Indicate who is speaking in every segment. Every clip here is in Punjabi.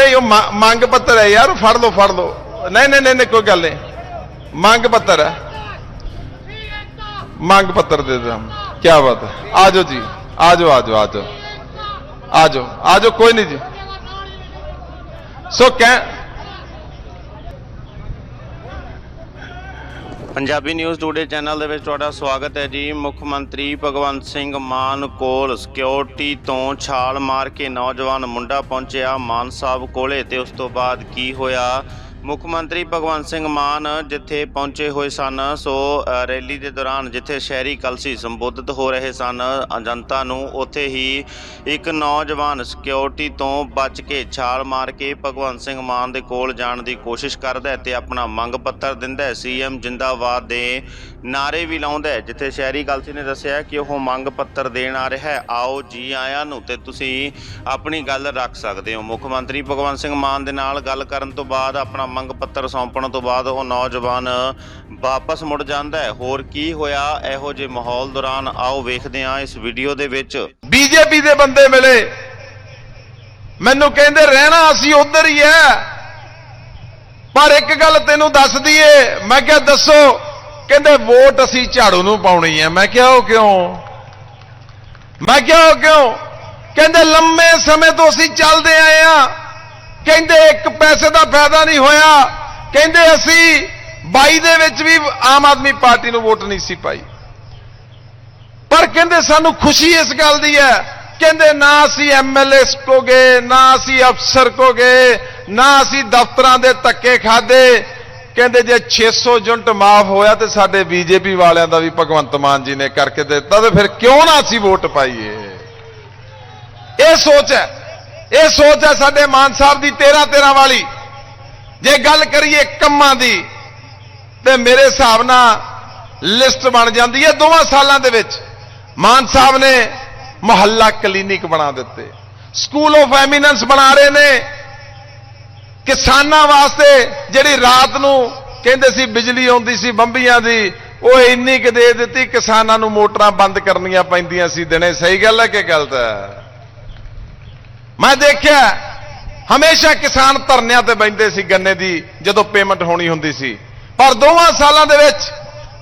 Speaker 1: ਨਹੀਂ, ਉਹ ਮੰਗ ਪੱਤਰ ਹੈ ਯਾਰ, ਫੜ ਲਓ ਫੜ ਲਓ। ਨਹੀਂ ਨਹੀਂ ਨਹੀਂ ਕੋਈ ਗੱਲ ਨਹੀਂ। ਮੰਗ ਪੱਤਰ ਹੈ। ਮੰਗ ਪੱਤਰ ਦੇ ਦੋ ਕੀ ਬਾਤ ਹੈ। ਆ ਜਾਓ ਜੀ ਆ ਜਾਓ ਆ ਜਾਓ ਆ ਜਾਓ ਆ ਜਾਓ ਆ ਜਾਓ ਕੋਈ ਨਹੀਂ ਜੀ। ਸੋ ਕਹਿ
Speaker 2: ਪੰਜਾਬੀ ਨਿਊਜ਼ ਟੂਡੇ ਚੈਨਲ ਦੇ ਵਿੱਚ ਤੁਹਾਡਾ ਸਵਾਗਤ ਹੈ ਜੀ। ਮੁੱਖ ਮੰਤਰੀ ਭਗਵੰਤ ਸਿੰਘ ਮਾਨ ਕੋਲ ਸਿਕਿਉਰਿਟੀ ਤੋਂ ਛਾਲ ਮਾਰ ਕੇ ਨੌਜਵਾਨ ਮੁੰਡਾ ਪਹੁੰਚਿਆ ਮਾਨ ਸਾਹਿਬ ਕੋਲੇ ਤੇ ਉਸ ਤੋਂ ਬਾਅਦ ਕੀ ਹੋਇਆ? ਮੁੱਖ ਮੰਤਰੀ ਭਗਵੰਤ ਸਿੰਘ ਮਾਨ ਜਿੱਥੇ ਪਹੁੰਚੇ ਹੋਏ ਸਨ, ਸੋ ਰੈਲੀ ਦੇ ਦੌਰਾਨ ਜਿੱਥੇ ਸ਼ਹਿਰੀ ਕਲਸੀ ਸੰਬੋਧਿਤ ਹੋ ਰਹੇ ਸਨ ਜਨਤਾ ਨੂੰ ਉੱਥੇ ਹੀ ਇੱਕ ਨੌਜਵਾਨ ਸਿਕਿਉਰਿਟੀ ਤੋਂ ਬਚ ਕੇ ਛਾਲ ਮਾਰ ਕੇ ਭਗਵੰਤ ਸਿੰਘ ਮਾਨ ਦੇ ਕੋਲ ਜਾਣ ਦੀ ਕੋਸ਼ਿਸ਼ ਕਰਦਾ ਹੈ ਤੇ ਆਪਣਾ ਮੰਗ ਪੱਤਰ ਦਿੰਦਾ ਹੈ। ਸੀਐਮ ਜਿੰਦਾਬਾਦ ਦੇ ਨਾਰੇ ਵੀ ਲਾਉਂਦਾ ਹੈ, ਜਿੱਥੇ ਸ਼ਹਿਰੀ ਕਲਸੀ ਨੇ ਦੱਸਿਆ ਕਿ ਉਹ ਮੰਗ ਪੱਤਰ ਦੇਣ ਆ ਰਿਹਾ ਹੈ। ਆਓ ਜੀ ਆਇਆਂ ਨੂੰ ਤੇ ਤੁਸੀਂ ਆਪਣੀ ਗੱਲ ਰੱਖ ਸਕਦੇ ਹੋ। ਮੁੱਖ ਮੰਤਰੀ ਭਗਵੰਤ ਸਿੰਘ ਮਾਨ ਦੇ ਨਾਲ ਗੱਲ ਕਰਨ ਤੋਂ ਬਾਅਦ ਆਪਣਾ ਮੰਗ ਪੱਤਰ ਸੌਂਪਣ ਤੋਂ ਬਾਅਦ ਉਹ ਨੌਜਵਾਨ ਵਾਪਸ ਮੁੜ ਜਾਂਦਾ ਹੈ। ਹੋਰ ਕੀ ਹੋਇਆ? ਇਹੋ ਜਿਹੇ ਮਾਹੌਲ ਦੌਰਾਨ ਆਓ ਵੇਖਦੇ ਹਾਂ ਇਸ ਵੀਡੀਓ ਦੇ ਵਿੱਚ।
Speaker 1: ਬੀਜੇਪੀ ਦੇ ਬੰਦੇ ਮਿਲੇ। ਮੈਨੂੰ ਕਹਿੰਦੇ, ਰਹਿਣਾ ਅਸੀਂ ਉਧਰ ਹੀ ਐ ਪਰ ਇੱਕ ਗੱਲ ਤੈਨੂੰ ਦੱਸ ਦਈਏ। ਮੈਂ ਕਿਹਾ, ਦੱਸੋ। ਕਹਿੰਦੇ, ਵੋਟ ਅਸੀਂ ਝਾੜੂ ਨੂੰ ਪਾਉਣੀ ਐ ਮੈਂ ਕਿਹਾ, ਉਹ ਕਿਉਂ? ਮੈਂ ਕਿਹਾ, ਉਹ ਕਿਉਂ? ਕਹਿੰਦੇ, ਲੰਮੇ ਸਮੇਂ ਤੋਂ ਅਸੀਂ ਚੱਲਦੇ ਆਏ ਆ ਕਹਿੰਦੇ ਇੱਕ ਪੈਸੇ ਦਾ ਫਾਇਦਾ ਨਹੀਂ ਹੋਇਆ। ਕਹਿੰਦੇ ਅਸੀਂ 22 ਦੇ ਵਿੱਚ ਵੀ ਆਮ ਆਦਮੀ ਪਾਰਟੀ ਨੂੰ ਵੋਟ ਨਹੀਂ ਸੀ ਪਾਈ। ਪਰ ਕਹਿੰਦੇ ਸਾਨੂੰ ਖੁਸ਼ੀ ਇਸ ਗੱਲ ਦੀ ਹੈ। ਕਹਿੰਦੇ ਨਾ ਅਸੀਂ ਐਮਐਲਏ ਕੋ ਗਏ ਨਾ ਅਸੀਂ ਅਫਸਰ ਕੋ ਗਏ ਨਾ ਅਸੀਂ ਦਫ਼ਤਰਾਂ ਦੇ ਧੱਕੇ ਖਾਦੇ। ਕਹਿੰਦੇ ਜੇ 600 ਯੂਨਿਟ ਮਾਫ ਹੋਇਆ ਤੇ ਸਾਡੇ ਬੀਜੇਪੀ ਵਾਲਿਆਂ ਦਾ ਵੀ ਭਗਵੰਤ ਮਾਨ ਜੀ ਨੇ ਕਰਕੇ ਦਿੱਤਾ ਤੇ ਫਿਰ ਕਿਉਂ ਨਾ ਅਸੀਂ ਵੋਟ ਪਾਈਏ? ਇਹ ਸੋਚ ਹੈ। ਇਹ ਸੋਚ ਹੈ ਸਾਡੇ ਮਾਨ ਸਾਹਿਬ ਦੀ 13 13 ਵਾਲੀ। ਜੇ ਗੱਲ ਕਰੀਏ ਕੰਮਾਂ ਦੀ, ਤੇ ਮੇਰੇ ਹਿਸਾਬ ਨਾਲ ਲਿਸਟ ਬਣ ਜਾਂਦੀ ਹੈ ਦੋਵਾਂ ਸਾਲਾਂ ਦੇ ਵਿੱਚ। ਮਾਨ ਸਾਹਿਬ ਨੇ ਮੁਹੱਲਾ ਕਲੀਨਿਕ ਬਣਾ ਦਿੱਤੇ। ਸਕੂਲ ਆਫ ਐਮੀਨੈਂਸ ਬਣਾ ਰਹੇ ਨੇ। ਕਿਸਾਨਾਂ ਵਾਸਤੇ ਜਿਹੜੀ ਰਾਤ ਨੂੰ ਕਹਿੰਦੇ ਸੀ ਬਿਜਲੀ ਆਉਂਦੀ ਸੀ ਬੰਬੀਆਂ ਦੀ, ਉਹ ਇੰਨੀ ਕਿ ਦੇ ਦਿੱਤੀ, ਕਿਸਾਨਾਂ ਨੂੰ ਮੋਟਰਾਂ ਬੰਦ ਕਰਨੀਆਂ ਪੈਂਦੀਆਂ ਸੀ, ਦਿਨੇ। ਸਹੀ ਗੱਲ ਹੈ ਕਿ ਗਲਤ ਹੈ? ਮੈਂ ਦੇਖਿਆ, ਹਮੇਸ਼ਾ ਕਿਸਾਨ ਧਰਨਿਆਂ ਤੇ ਬੈਠਦੇ ਸੀ ਗੰਨੇ ਦੀ, ਜਦੋਂ ਪੇਮੈਂਟ ਹੋਣੀ ਹੁੰਦੀ ਸੀ। ਪਰ ਦੋਵਾਂ ਸਾਲਾਂ ਦੇ ਵਿੱਚ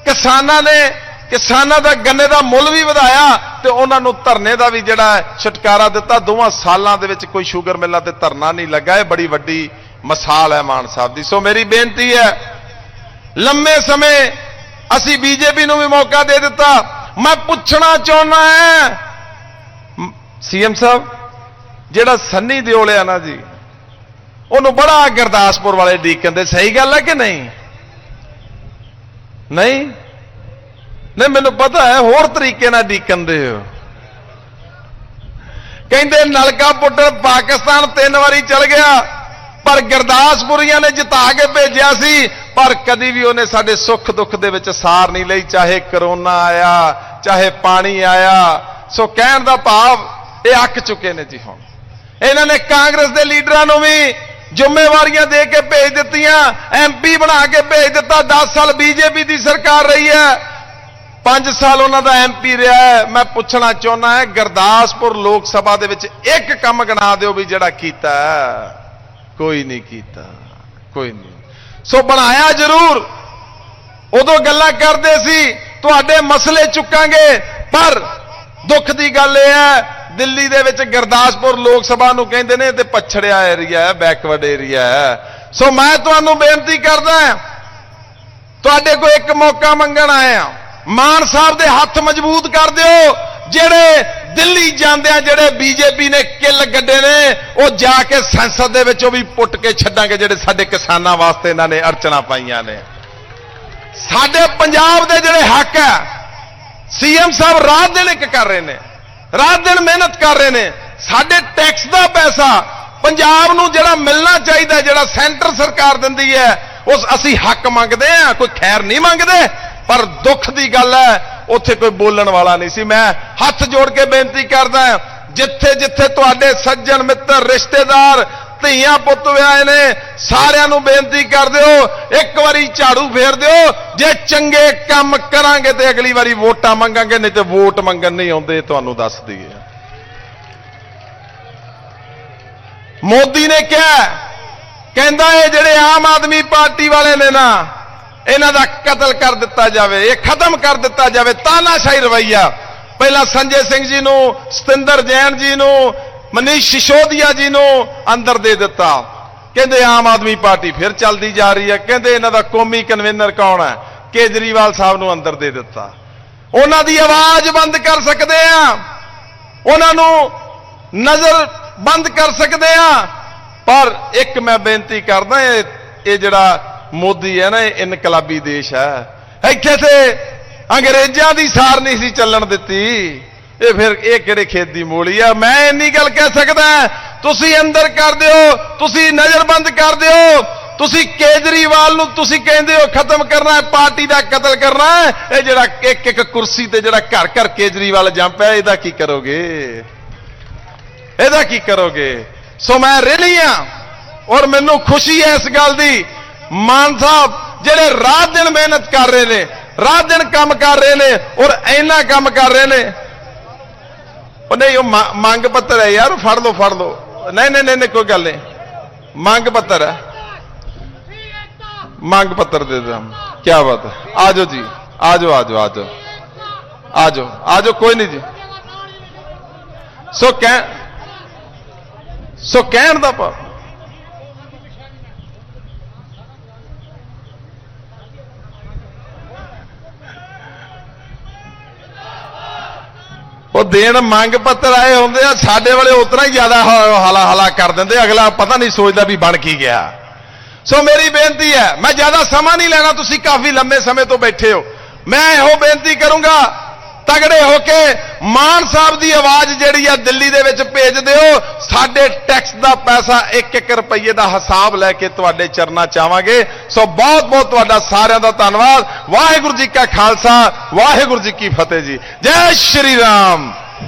Speaker 1: ਕਿਸਾਨਾਂ ਨੇ, ਕਿਸਾਨਾਂ ਦਾ ਗੰਨੇ ਦਾ ਮੁੱਲ ਵੀ ਵਧਾਇਆ ਤੇ ਉਹਨਾਂ ਨੂੰ ਧਰਨੇ ਦਾ ਵੀ ਜਿਹੜਾ ਹੈ ਛੁਟਕਾਰਾ ਦਿੱਤਾ। ਦੋਵਾਂ ਸਾਲਾਂ ਦੇ ਵਿੱਚ ਕੋਈ ਸ਼ੂਗਰ ਮਿਲਾਂ ਤੇ ਧਰਨਾ ਨਹੀਂ ਲੱਗਾ। ਇਹ ਬੜੀ ਵੱਡੀ ਮਿਸਾਲ ਹੈ ਮਾਨ ਸਾਹਿਬ ਦੀ। ਸੋ ਮੇਰੀ ਬੇਨਤੀ ਹੈ, ਲੰਮੇ ਸਮੇਂ ਅਸੀਂ ਬੀਜੇਪੀ ਨੂੰ ਵੀ ਮੌਕਾ ਦੇ ਦਿੱਤਾ। ਮੈਂ ਪੁੱਛਣਾ ਚਾਹੁੰਦਾ ਹਾਂ ਸੀਐਮ ਸਾਹਿਬ ਜਿਹੜਾ ਸੰਨੀ ਦਿਓਲ ਆ ਨਾ ਜੀ, ਉਹਨੂੰ ਬੜਾ ਗੁਰਦਾਸਪੁਰ ਵਾਲੇ ਡੀਕਨ ਦੇ ਸਹੀ ਗੱਲ ਹੈ ਕਿ ਨਹੀਂ? ਨਹੀਂ? ਨਹੀਂ, ਮੈਨੂੰ ਪਤਾ ਹੈ, ਹੋਰ ਤਰੀਕੇ ਨਾਲ ਡੀਕਨ ਦੇ ਹੋ। ਕਹਿੰਦੇ, ਨਲਕਾ ਪੁੱਟਰ ਪਾਕਿਸਤਾਨ ਤਿੰਨ ਵਾਰੀ ਚਲ ਗਿਆ, ਪਰ ਗੁਰਦਾਸਪੁਰੀਆਂ ਨੇ ਜਿਤਾ ਕੇ ਭੇਜਿਆ ਸੀ, ਪਰ ਕਦੀ ਵੀ ਉਹਨੇ ਸਾਡੇ ਸੁੱਖ ਦੁੱਖ ਦੇ ਵਿੱਚ ਸਾਰ ਨਹੀਂ ਲਈ, ਚਾਹੇ ਕਰੋਨਾ ਆਇਆ, ਚਾਹੇ ਪਾਣੀ ਆਇਆ। ਸੋ ਕਹਿਣ ਦਾ ਭਾਵ, ਇਹ ਅੱਕ ਚੁੱਕੇ ਨੇ ਜੀ ਹੁਣ। ਇਹਨਾਂ ਨੇ ਕਾਂਗਰਸ ਦੇ ਲੀਡਰਾਂ ਨੂੰ ਵੀ ਜ਼ਿੰਮੇਵਾਰੀਆਂ ਦੇ ਕੇ ਭੇਜ ਦਿੱਤੀਆਂ ਐਮਪੀ ਬਣਾ ਕੇ ਭੇਜ ਦਿੱਤਾ। 10 ਸਾਲ ਬੀਜੇਪੀ ਦੀ ਸਰਕਾਰ ਰਹੀ ਹੈ। 5 ਸਾਲ ਉਹਨਾਂ ਦਾ ਐਮਪੀ ਰਿਹਾ ਮੈਂ ਪੁੱਛਣਾ ਚਾਹੁੰਦਾ ਹਾਂ, ਗੁਰਦਾਸਪੁਰ ਲੋਕ ਸਭਾ ਦੇ ਵਿੱਚ ਇੱਕ ਕੰਮ ਗਣਾ ਦਿਓ ਵੀ ਜਿਹੜਾ ਕੀਤਾ ਕੋਈ ਨਹੀਂ ਕੀਤਾ, ਕੋਈ ਨਹੀਂ। ਸੋ ਬਣਾਇਆ ਜ਼ਰੂਰ। ਉਦੋਂ ਗੱਲਾਂ ਕਰਦੇ ਸੀ, ਤੁਹਾਡੇ ਮਸਲੇ ਚੁੱਕਾਂਗੇ, ਪਰ ਦੁੱਖ ਦੀ ਗੱਲ ਇਹ ਹੈ ਦਿੱਲੀ ਦੇ ਵਿੱਚ ਗੁਰਦਾਸਪੁਰ ਲੋਕ ਸਭਾ ਨੂੰ ਕਹਿੰਦੇ ਨੇ ਤੇ ਪਛੜਿਆ ਏਰੀਆ ਹੈ ਬੈਕਵਰਡ ਏਰੀਆ ਹੈ। ਸੋ ਮੈਂ ਤੁਹਾਨੂੰ ਬੇਨਤੀ ਕਰਦਾ ਤੁਹਾਡੇ ਕੋਲ ਇੱਕ ਮੌਕਾ ਮੰਗਣ ਆਇਆ ਮਾਨ ਸਾਹਿਬ ਦੇ ਹੱਥ ਮਜ਼ਬੂਤ ਕਰ ਦਿਓ, ਜਿਹੜੇ ਦਿੱਲੀ ਜਾਂਦਿਆਂ ਜਿਹੜੇ ਬੀਜੇਪੀ ਨੇ ਕਿੱਲ ਗੱਡੇ ਨੇ, ਉਹ ਜਾ ਕੇ ਸੰਸਦ ਦੇ ਵਿੱਚ ਉਹ ਵੀ ਪੁੱਟ ਕੇ ਛੱਡਾਂਗੇ, ਜਿਹੜੇ ਸਾਡੇ ਕਿਸਾਨਾਂ ਵਾਸਤੇ ਇਹਨਾਂ ਨੇ ਅਰਚਨਾ ਪਾਈਆਂ ਨੇ। ਸਾਡੇ ਪੰਜਾਬ ਦੇ ਜਿਹੜੇ ਹੱਕ ਹੈ, ਸੀਐਮ ਸਾਹਿਬ ਰਾਤ ਦਿਨ ਇੱਕ ਕਰ ਰਹੇ ਨੇ। ਰਾਤ ਦਿਨ ਮਿਹਨਤ ਕਰ ਰਹੇ ਨੇ। ਸਾਡੇ ਟੈਕਸ ਦਾ ਪੈਸਾ ਪੰਜਾਬ ਨੂੰ ਜਿਹੜਾ ਮਿਲਣਾ ਚਾਹੀਦਾ, ਜਿਹੜਾ ਸੈਂਟਰ ਸਰਕਾਰ ਦਿੰਦੀ ਹੈ, ਉਸ ਅਸੀਂ ਹੱਕ ਮੰਗਦੇ ਆ ਕੋਈ ਖੈਰ ਨਹੀਂ ਮੰਗਦੇ। ਪਰ ਦੁੱਖ ਦੀ ਗੱਲ ਹੈ, ਉੱਥੇ ਕੋਈ ਬੋਲਣ ਵਾਲਾ ਨਹੀਂ ਸੀ। ਮੈਂ ਹੱਥ ਜੋੜ ਕੇ ਬੇਨਤੀ ਕਰਦਾ ਜਿੱਥੇ ਜਿੱਥੇ ਤੁਹਾਡੇ ਸੱਜਣ ਮਿੱਤਰ, ਰਿਸ਼ਤੇਦਾਰ ਧੀਆਂ ਪੁੱਤ ਵਿਆਹੇ ਨੇ, ਸਾਰਿਆਂ ਨੂੰ ਬੇਨਤੀ ਕਰ ਦਿਓ, ਇੱਕ ਵਾਰੀ ਝਾੜੂ ਫੇਰ ਦਿਓ, ਜੇ ਚੰਗੇ ਕੰਮ ਕਰਾਂਗੇ ਤੇ ਅਗਲੀ ਵਾਰੀ ਵੋਟਾਂ ਮੰਗਾਂਗੇ, ਨਹੀਂ ਤੇ ਵੋਟ ਮੰਗਣ ਨਹੀਂ ਆਉਂਦੇ ਤੁਹਾਨੂੰ ਦੱਸ ਦਈਏ। ਮੋਦੀ ਨੇ ਕਿਹਾ, ਕਹਿੰਦਾ ਇਹ ਜਿਹੜੇ ਆਮ ਆਦਮੀ ਪਾਰਟੀ ਵਾਲੇ ਨੇ ਨਾ, ਇਹਨਾਂ ਦਾ ਕਤਲ ਕਰ ਦਿੱਤਾ ਜਾਵੇ, ਇਹ ਖਤਮ ਕਰ ਦਿੱਤਾ ਜਾਵੇ, ਤਾਨਾਸ਼ਾਹੀ ਰਵਈਆ। ਪਹਿਲਾਂ ਸੰਜੇ ਸਿੰਘ ਜੀ ਨੂੰ, ਸਤਿੰਦਰ ਜੈਨ ਜੀ ਨੂੰ ਮਨੀਸ਼ ਸਿਸੋਦੀਆ ਜੀ ਨੂੰ ਅੰਦਰ ਦੇ ਦਿੱਤਾ। ਕਹਿੰਦੇ ਆਮ ਆਦਮੀ ਪਾਰਟੀ ਫਿਰ ਚੱਲਦੀ ਜਾ ਰਹੀ ਹੈ। ਕਹਿੰਦੇ ਇਹਨਾਂ ਦਾ ਕੌਮੀ ਕਨਵੀਨਰ ਕੌਣ ਹੈ? ਕੇਜਰੀਵਾਲ ਸਾਹਿਬ ਨੂੰ ਅੰਦਰ ਦੇ ਦਿੱਤਾ। ਉਹਨਾਂ ਦੀ ਆਵਾਜ਼ ਬੰਦ ਕਰ ਸਕਦੇ ਆ ਉਹਨਾਂ ਨੂੰ ਨਜ਼ਰ ਬੰਦ ਕਰ ਸਕਦੇ ਆ ਪਰ ਇੱਕ ਮੈਂ ਬੇਨਤੀ ਕਰਦਾ ਇਹ ਜਿਹੜਾ ਮੋਦੀ ਹੈ ਨਾ, ਇਹ ਇਨਕਲਾਬੀ ਦੇਸ਼ ਹੈ। ਇੱਥੇ ਤੇ ਅੰਗਰੇਜ਼ਾਂ ਦੀ ਸਾਰ ਨਹੀਂ ਸੀ ਚੱਲਣ ਦਿੱਤੀ। ਇਹ ਫਿਰ ਇਹ ਕਿਹੜੇ ਖੇਤ ਦੀ ਮੂਲੀ ਆ? ਮੈਂ ਇੰਨੀ ਗੱਲ ਕਹਿ ਸਕਦਾ ਤੁਸੀਂ ਅੰਦਰ ਕਰ ਦਿਓ, ਤੁਸੀਂ ਨਜ਼ਰਬੰਦ ਕਰ ਦਿਓ, ਤੁਸੀਂ ਕੇਜਰੀਵਾਲ ਨੂੰ ਤੁਸੀਂ ਕਹਿੰਦੇ ਹੋ ਖਤਮ ਕਰਨਾ ਹੈ, ਪਾਰਟੀ ਦਾ ਕਤਲ ਕਰਨਾ ਹੈ, ਇਹ ਜਿਹੜਾ ਇੱਕ ਇੱਕ ਕੁਰਸੀ ਤੇ ਜਿਹੜਾ ਘਰ ਘਰ ਕੇਜਰੀਵਾਲ ਜੰਪ ਹੈ, ਇਹਦਾ ਕੀ ਕਰੋਗੇ? ਇਹਦਾ ਕੀ ਕਰੋਗੇ? ਸੋ ਮੈਂ ਰੈਲੀ ਆ ਔਰ ਮੈਨੂੰ ਖੁਸ਼ੀ ਹੈ ਇਸ ਗੱਲ ਦੀ। ਮਾਨ ਸਾਹਿਬ, ਜਿਹੜੇ ਰਾਤ ਦਿਨ ਮਿਹਨਤ ਕਰ ਰਹੇ ਨੇ, ਰਾਤ ਦਿਨ ਕੰਮ ਕਰ ਰਹੇ ਨੇ, ਔਰ ਇੰਨਾ ਕੰਮ ਕਰ ਰਹੇ ਨੇ ਉਹ ਨਹੀਂ, ਉਹ ਮੰਗ ਪੱਤਰ ਹੈ ਯਾਰ, ਫੜ ਲਓ ਫੜ ਲਓ। ਨਹੀਂ ਨਹੀਂ ਨਹੀਂ ਕੋਈ ਗੱਲ ਨਹੀਂ। ਮੰਗ ਪੱਤਰ ਹੈ। ਮੰਗ ਪੱਤਰ ਦੇ ਦੋ ਕੀ ਬਾਤ ਹੈ। ਆ ਜਾਓ ਜੀ ਆ ਜਾਓ ਆ ਜਾਓ ਆ ਜਾਓ ਆ ਜਾਓ ਆ ਜਾਓ ਕੋਈ ਨਹੀਂ ਜੀ। ਸੋ ਕਹਿ, ਸੋ ਕਹਿਣ ਦਾ ਭਾਵ ਉਹ ਦੇਣ ਮੰਗ ਪੱਤਰ ਆਏ ਹੁੰਦੇ ਆ, ਸਾਡੇ ਵਾਲੇ ਉਤਨਾ ਹੀ ਜ਼ਿਆਦਾ ਹਲਾ ਹਲਾ ਕਰ ਦਿੰਦੇ ਅਗਲਾ ਪਤਾ ਨਹੀਂ ਸੋਚਦਾ ਵੀ ਬਣ ਕੀ ਗਿਆ। ਸੋ ਮੇਰੀ ਬੇਨਤੀ ਹੈ, ਮੈਂ ਜ਼ਿਆਦਾ ਸਮਾਂ ਨਹੀਂ ਲੈਣਾ, ਤੁਸੀਂ ਕਾਫੀ ਲੰਮੇ ਸਮੇਂ ਤੋਂ ਬੈਠੇ ਹੋ। ਮੈਂ ਇਹੋ ਬੇਨਤੀ ਕਰੂੰਗਾ ਤਗੜੇ ਹੋ ਕੇ ਮਾਨ ਸਾਹਿਬ ਦੀ ਆਵਾਜ਼ ਜਿਹੜੀ ਆ ਦਿੱਲੀ ਦੇ ਵਿੱਚ ਭੇਜ ਦਿਓ। ਸਾਡੇ ਟੈਕਸ ਦਾ ਪੈਸਾ 1-1 ਰੁਪਏ ਦਾ ਹਿਸਾਬ ਲੈ ਕੇ ਤੁਹਾਡੇ ਚਰਨਾ ਚਾਵਾਂਗੇ ਸੋ ਬਹੁਤ ਬਹੁਤ ਤੁਹਾਡਾ ਸਾਰਿਆਂ ਦਾ ਧੰਨਵਾਦ। ਵਾਹਿਗੁਰੂ ਜੀ ਕਾ ਖਾਲਸਾ, ਵਾਹਿਗੁਰੂ ਜੀ ਕੀ ਫਤਿਹ ਜੀ। ਜੈ ਸ਼੍ਰੀ ਰਾਮ।